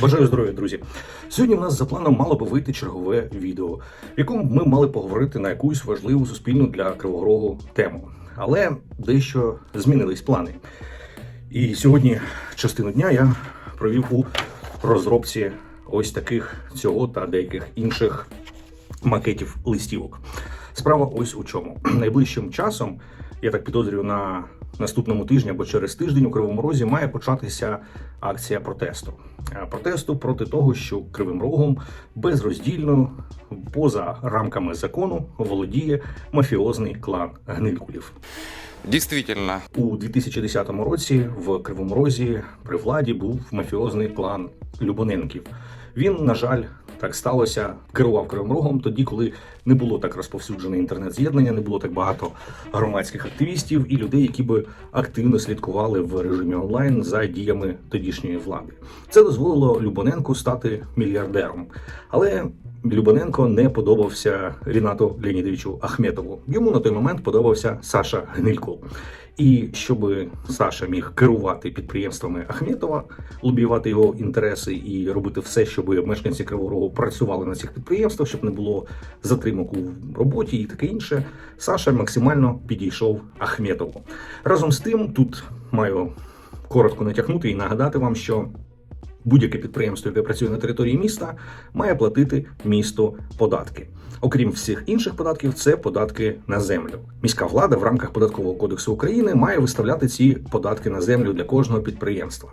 Бажаю здоров'я, друзі. Сьогодні в нас за планом мало би вийти чергове відео, в якому ми мали поговорити на якусь важливу суспільну для Кривого тему. Але дещо змінились плани. І сьогодні частину дня я провів у розробці ось таких цього та деяких інших макетів листівок. Справа ось у чому. Найближчим часом, я так підозрюю, на наступному тижні або через тиждень у Кривому Розі має початися акція протесту. Е, Протесту проти того, що Кривим Рогом безроздільно поза рамками закону володіє мафіозний клан Гнилькулів. Действительно, У 2010 році в Кривому Розі при владі був мафіозний клан Любоненків. Він, на жаль, так сталося, керував Кривим Рогом тоді, коли не було так розповсюджене інтернет-з'єднання, не було так багато громадських активістів і людей, які би активно слідкували в режимі онлайн за діями тодішньої влади. Це дозволило Любоненку стати мільярдером. Але Любоненко не подобався Рінату Леонідовичу Ахметову. Йому на той момент подобався Саша Гнилькул. І щоб Саша міг керувати підприємствами Ахметова, лобіювати його інтереси і робити все, щоб мешканці Кривого Рогу працювали на цих підприємствах, щоб не було затримок у роботі і таке інше. Саша максимально підійшов Ахметову. Разом з тим, тут маю коротко натякнути і нагадати вам, що Будь-яке підприємство, яке працює на території міста, має платити місту податки. Окрім всіх інших податків, це податки на землю. Міська влада в рамках податкового кодексу України має виставляти ці податки на землю для кожного підприємства.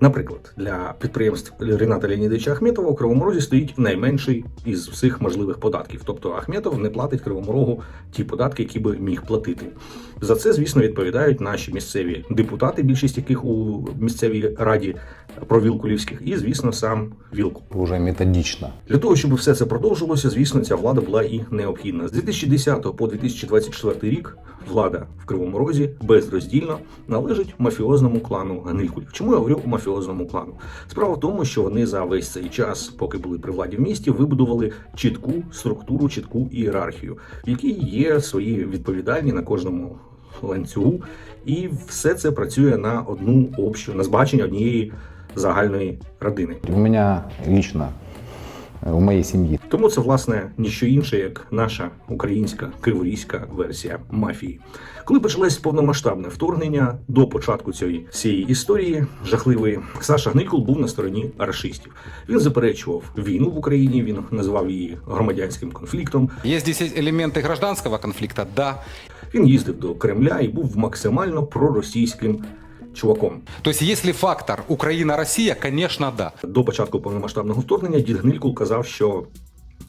Наприклад, для підприємств Ріната Леонідовича Ахметова у Кривому Розі стоїть найменший із всіх можливих податків. Тобто Ахметов не платить Кривому Рогу ті податки, які би міг платити. За це, звісно, відповідають наші місцеві депутати, більшість яких у місцевій раді провілкулівських, і звісно, сам Вілкул. уже методично. Для того, щоб все це продовжилося, звісно, ця влада була і необхідна. З 2010 по 2024 рік влада в Кривому Розі безроздільно належить мафіозному клану Гнилькулів. Чому я говорю мафіозному клану? Справа в тому, що вони за весь цей час, поки були при владі в місті, вибудували чітку структуру, чітку ієрархію, в якій є свої відповідальні на кожному ланцюгу, і все це працює на одну общу, на збачення однієї загальної родини. У меня лично, э, у моей семьи Тому це власне ніщо інше, як наша українська криворізька версія мафії. Коли почалось повномасштабне вторгнення до початку цієї цієї історії жахливої, Саша Гникул був на стороні рашистів. Він заперечував війну в Україні. Він називав її громадянським конфліктом. есть здесь элементы гражданского конфликта, да. Він їздив до Кремля і був максимально проросійським чуваком. То есть если фактор Украина-Россия, конечно, да. До початку повномасштабного вторгнення дід Гнилькул казав, що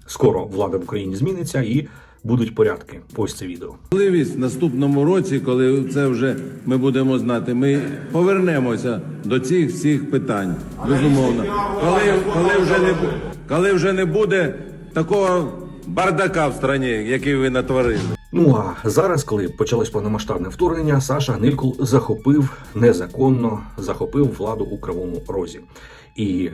скоро влада в Україні зміниться і будуть порядки. Ось це відео. Можливість в наступному році, коли це вже ми будемо знати, ми повернемося до цих всіх питань. Безумовно, коли, коли вже не коли вже не буде такого бардака в страні, який ви натворили. Ну а зараз, коли почалось повномасштабне вторгнення, Саша Гнилькул захопив незаконно захопив владу у кривому розі. І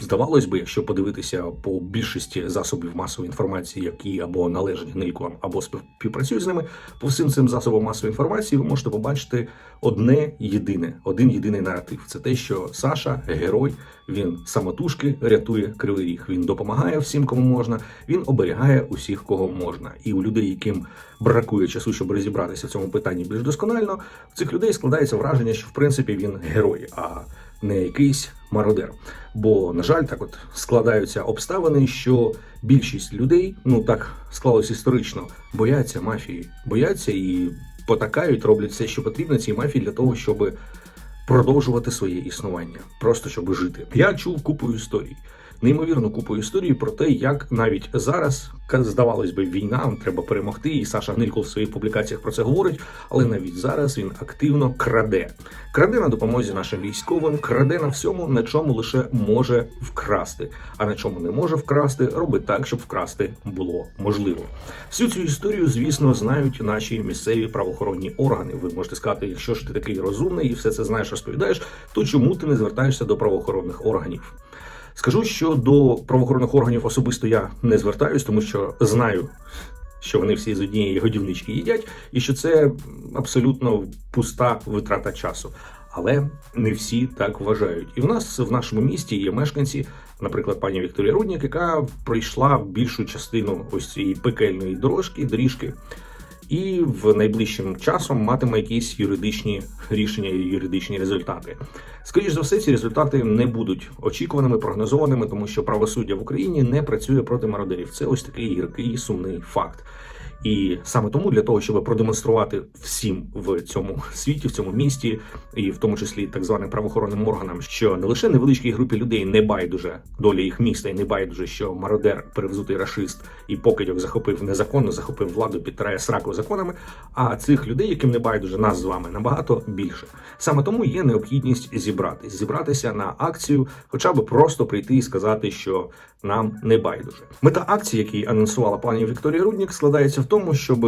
здавалось би, якщо подивитися по більшості засобів масової інформації, які або належать гнилькулам, або співпрацюють з ними, по всім цим засобам масової інформації, ви можете побачити одне єдине, один єдиний наратив. Це те, що Саша герой, він самотужки рятує кривий ріг. Він допомагає всім, кому можна. Він оберігає усіх, кого можна. І у людей, яким бракує часу, щоб розібратися в цьому питанні більш досконально, в цих людей складається враження, що в принципі він герой, а не якийсь мародер. Бо, на жаль, так от складаються обставини, що більшість людей, ну так склалось історично, бояться мафії, бояться і потакають, роблять все, що потрібно цій мафії для того, щоб продовжувати своє існування, просто щоб жити. Я чув купу історій. Неймовірну купу історій про те, як навіть зараз здавалось би, війна треба перемогти. І Саша Гнильков в своїх публікаціях про це говорить. Але навіть зараз він активно краде. Краде на допомозі нашим військовим, краде на всьому, на чому лише може вкрасти. А на чому не може вкрасти, робить так, щоб вкрасти було можливо. Всю цю історію, звісно, знають наші місцеві правоохоронні органи. Ви можете сказати, якщо ж ти такий розумний і все це знаєш, розповідаєш, то чому ти не звертаєшся до правоохоронних органів? Скажу, що до правоохоронних органів особисто я не звертаюсь, тому що знаю, що вони всі з однієї годівнички їдять, і що це абсолютно пуста витрата часу. Але не всі так вважають. І в нас в нашому місті є мешканці, наприклад, пані Вікторія Руднік, яка пройшла більшу частину ось цієї пекельної дорожки, доріжки, і в найближчим часом матиме якісь юридичні рішення і юридичні результати. Скоріше за все, ці результати не будуть очікуваними, прогнозованими, тому що правосуддя в Україні не працює проти мародерів. Це ось такий гіркий сумний факт. І саме тому для того, щоб продемонструвати всім в цьому світі, в цьому місті, і в тому числі так званим правоохоронним органам, що не лише невеличкій групі людей не байдуже доля їх міста, і не байдуже, що мародер, перевзутий рашист і покидьок захопив незаконно, захопив владу, підтирає сраку законами. А цих людей, яким не байдуже нас з вами, набагато більше. Саме тому є необхідність зібратись, зібратися на акцію, хоча б просто прийти і сказати, що нам не байдуже. Мета акції, які анонсувала пані Вікторія Руднік, складається в тому, щоб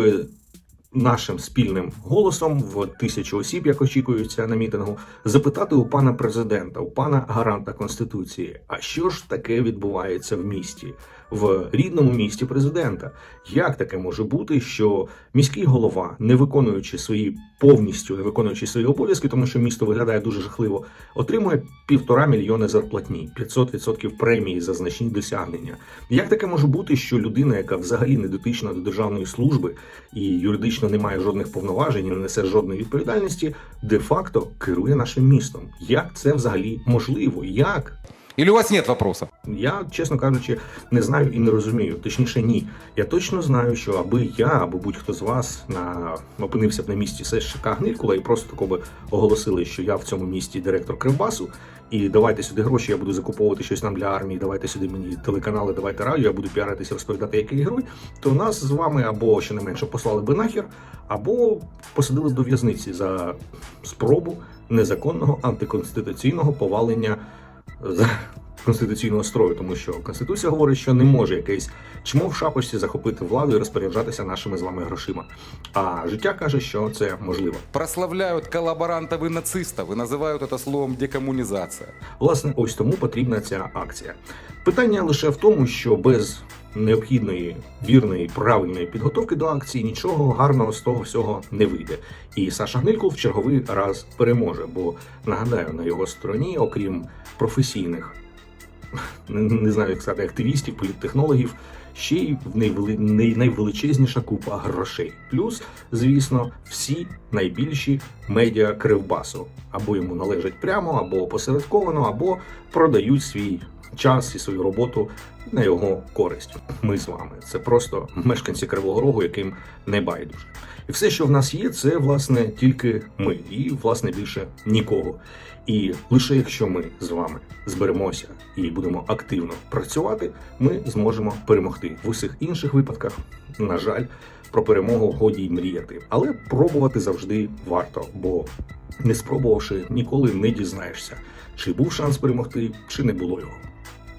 нашим спільним голосом в тисячу осіб, як очікується на мітингу, запитати у пана президента, у пана гаранта конституції, а що ж таке відбувається в місті, в рідному місті президента? Як таке може бути, що міський голова, не виконуючи свої повністю, не виконуючи свої обов'язки, тому що місто виглядає дуже жахливо, отримує півтора мільйони зарплатні, 500% премії за значні досягнення. Як таке може бути, що людина, яка взагалі не дотична до державної служби і юридично не має жодних повноважень, і не несе жодної відповідальності, де-факто керує нашим містом? Як це взагалі можливо? Як? Или у вас нет вопроса? Я, чесно кажучи, не знаю і не розумію. Точніше, ні. Я точно знаю, що аби я або будь-хто з вас на опинився б на місці Сещика Гнилькула і просто тако би оголосили, що я в цьому місті директор Кривбасу, і давайте сюди гроші, я буду закуповувати щось нам для армії. Давайте сюди мені телеканали, давайте радіо, я буду піаритися, розповідати, який герой. То нас з вами або щонайменше послали би нахер, або посадили б до в'язниці за спробу незаконного антиконституційного повалення конституційного строю, тому що конституція говорить, що не може якийсь чмо в шапочці захопити владу і розпоряджатися нашими з вами грошима. А життя каже, що це можливо. Прославляють колаборантів і нацистів, ви називають это словом декомунізація. Власне, ось тому потрібна ця акція. Питання лише в тому, що без необхідної вірної правильної підготовки до акції нічого гарного з того всього не вийде. І Саша Гнилькул в черговий раз переможе. Бо нагадаю, на його стороні, окрім професійних, не, знаю, як сказати, активістів, політтехнологів, ще й найвеличезніша купа грошей. Плюс, звісно, всі найбільші медіа Кривбасу або йому належать прямо, або опосередковано, або продають свій час і свою роботу на його користь. Ми з вами. Це просто мешканці Кривого Рогу, яким не байдуже. І все, що в нас є, це власне тільки ми, і власне більше нікого. І лише якщо ми з вами зберемося і будемо активно працювати, ми зможемо перемогти в усіх інших випадках. На жаль, про перемогу годі й мріяти, але пробувати завжди варто, бо не спробувавши, ніколи не дізнаєшся, чи був шанс перемогти, чи не було його.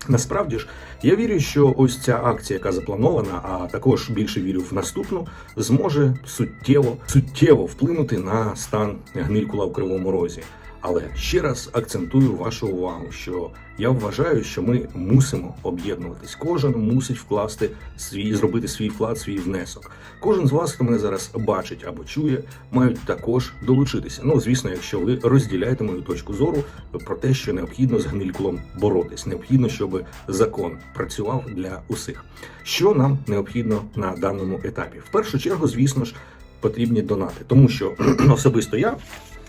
Насправді ж, я вірю, що ось ця акція, яка запланована, а також більше вірю в наступну, зможе суттєво суттєво вплинути на стан гнилькула в кривому розі. Але ще раз акцентую вашу увагу, що я вважаю, що ми мусимо об'єднуватись. Кожен мусить вкласти свій, зробити свій вклад, свій внесок. Кожен з вас, хто мене зараз бачить або чує, мають також долучитися. Ну, звісно, якщо ви розділяєте мою точку зору про те, що необхідно з гнилькулом боротись, необхідно, щоб закон працював для усіх. Що нам необхідно на даному етапі? В першу чергу, звісно ж, потрібні донати, тому що особисто я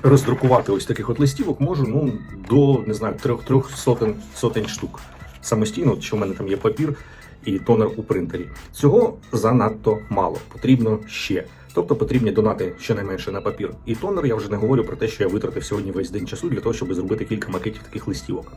роздрукувати ось таких от листівок можу ну до не знаю трьох трьох сотень сотень штук самостійно, що в мене там є папір і тонер у принтері. Цього занадто мало. Потрібно ще. Тобто потрібні донати щонайменше на папір і тонер. Я вже не говорю про те, що я витратив сьогодні весь день часу для того, щоб зробити кілька макетів таких листівок.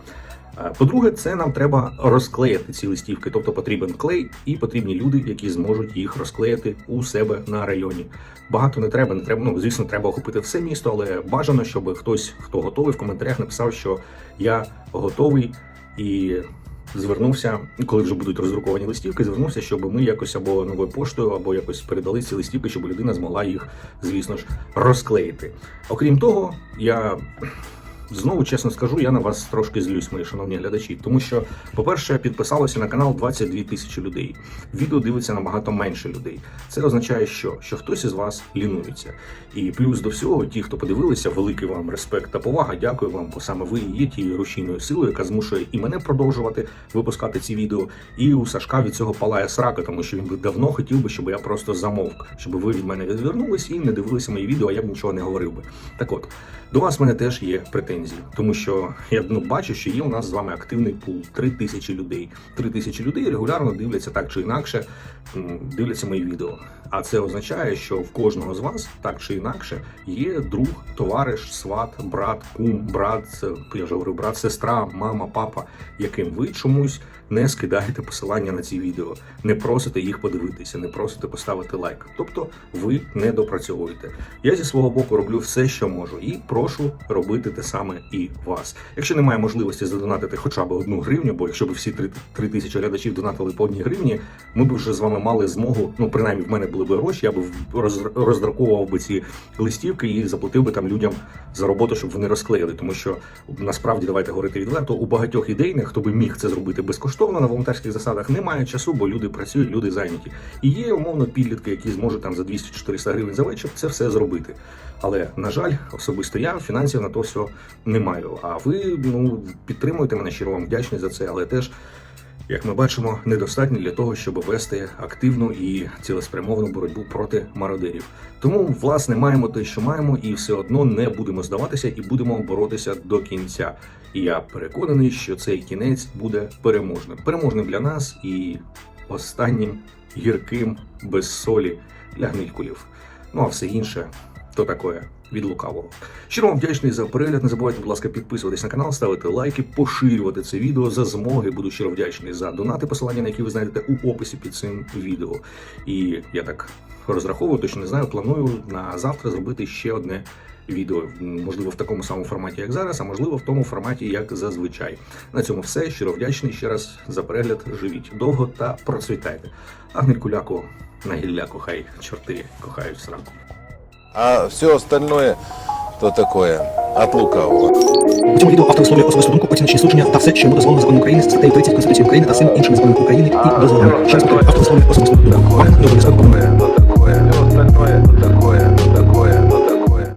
Е, По-друге, це нам треба розклеїти ці листівки, тобто потрібен клей і потрібні люди, які зможуть їх розклеїти у себе на районі. Багато не треба, не треба. Ну звісно, треба охопити все місто, але бажано, щоб хтось, хто готовий, в коментарях написав, що я готовий і. Звернувся, коли вже будуть роздруковані листівки, звернувся, щоб ми якось або новою поштою, або якось передали ці листівки, щоб людина змогла їх, звісно ж, розклеїти. Окрім того, я знову чесно скажу, я на вас трошки злюсь, мої шановні глядачі. Тому що, по-перше, підписалося на канал 22 тисячі людей. Відео дивиться набагато менше людей. Це означає, що? що хтось із вас лінується. І плюс до всього, ті, хто подивилися, великий вам респект та повага. Дякую вам, бо саме ви є тією рушійною силою, яка змушує і мене продовжувати випускати ці відео. І у Сашка від цього палає срака, тому що він би давно хотів би, щоб я просто замовк, щоб ви від мене відвернулися і не дивилися мої відео, а я б нічого не говорив би. Так от, до вас в мене теж є претензії, тому що я ну, бачу, що є у нас з вами активний пул 3 тисячі людей. 3 тисячі людей регулярно дивляться так чи інакше, дивляться мої відео. А це означає, що в кожного з вас так чи інакше є друг, товариш, сват, брат, кум, брат, я вже говорив, брат, сестра, мама, папа, яким ви чомусь не скидаєте посилання на ці відео, не просите їх подивитися, не просите поставити лайк. Тобто ви не допрацьовуєте. Я зі свого боку роблю все, що можу, і прошу робити те саме і вас. Якщо немає можливості задонатити хоча б одну гривню, бо якщо б всі три, три тисячі глядачів донатили по одній гривні, ми б вже з вами мали змогу. Ну принаймні в мене були б гроші, я б роз- роздруковував би ці листівки і заплатив би там людям за роботу, щоб вони розклеїли. Тому що насправді давайте говорити відверто, у багатьох ідейних, хто би міг це зробити безкоштовно на волонтерських засадах, немає часу, бо люди працюють, люди зайняті. І є умовно підлітки, які зможуть там за 200-400 гривень за вечір це все зробити. Але на жаль, особисто я фінансів на то все не маю. А ви ну підтримуєте мене щиро вам вдячний за це, але теж. Як ми бачимо, недостатньо для того, щоб вести активну і цілеспрямовану боротьбу проти мародерів. Тому, власне, маємо те, що маємо, і все одно не будемо здаватися і будемо боротися до кінця. І я переконаний, що цей кінець буде переможним. Переможним для нас і останнім гірким без солі для гнилькулів. Ну а все інше то таке від лукавого. Щиро вам вдячний за перегляд. Не забувайте, будь ласка, підписуватись на канал, ставити лайки, поширювати це відео за змоги. Буду щиро вдячний за донати, посилання на які ви знайдете у описі під цим відео. І я так розраховую, точно не знаю, планую на завтра зробити ще одне. Відео, можливо, в такому самому форматі, як зараз, а можливо, в тому форматі, як зазвичай. На цьому все. Щиро вдячний ще раз за перегляд. Живіть довго та процвітайте. А гнилькуляку на гілляку хай чорти кохають сраку. А все остальное то такое от лукавого. У цьому відео автор висловлює особисту думку, оціночні судження та все, що йому дозволено законом України, статтею 30 Конституції України та всім іншим законом України і дозволено. Ще раз повторюю, автор висловлює особисту думку. Такое, то. Все остальное то такое.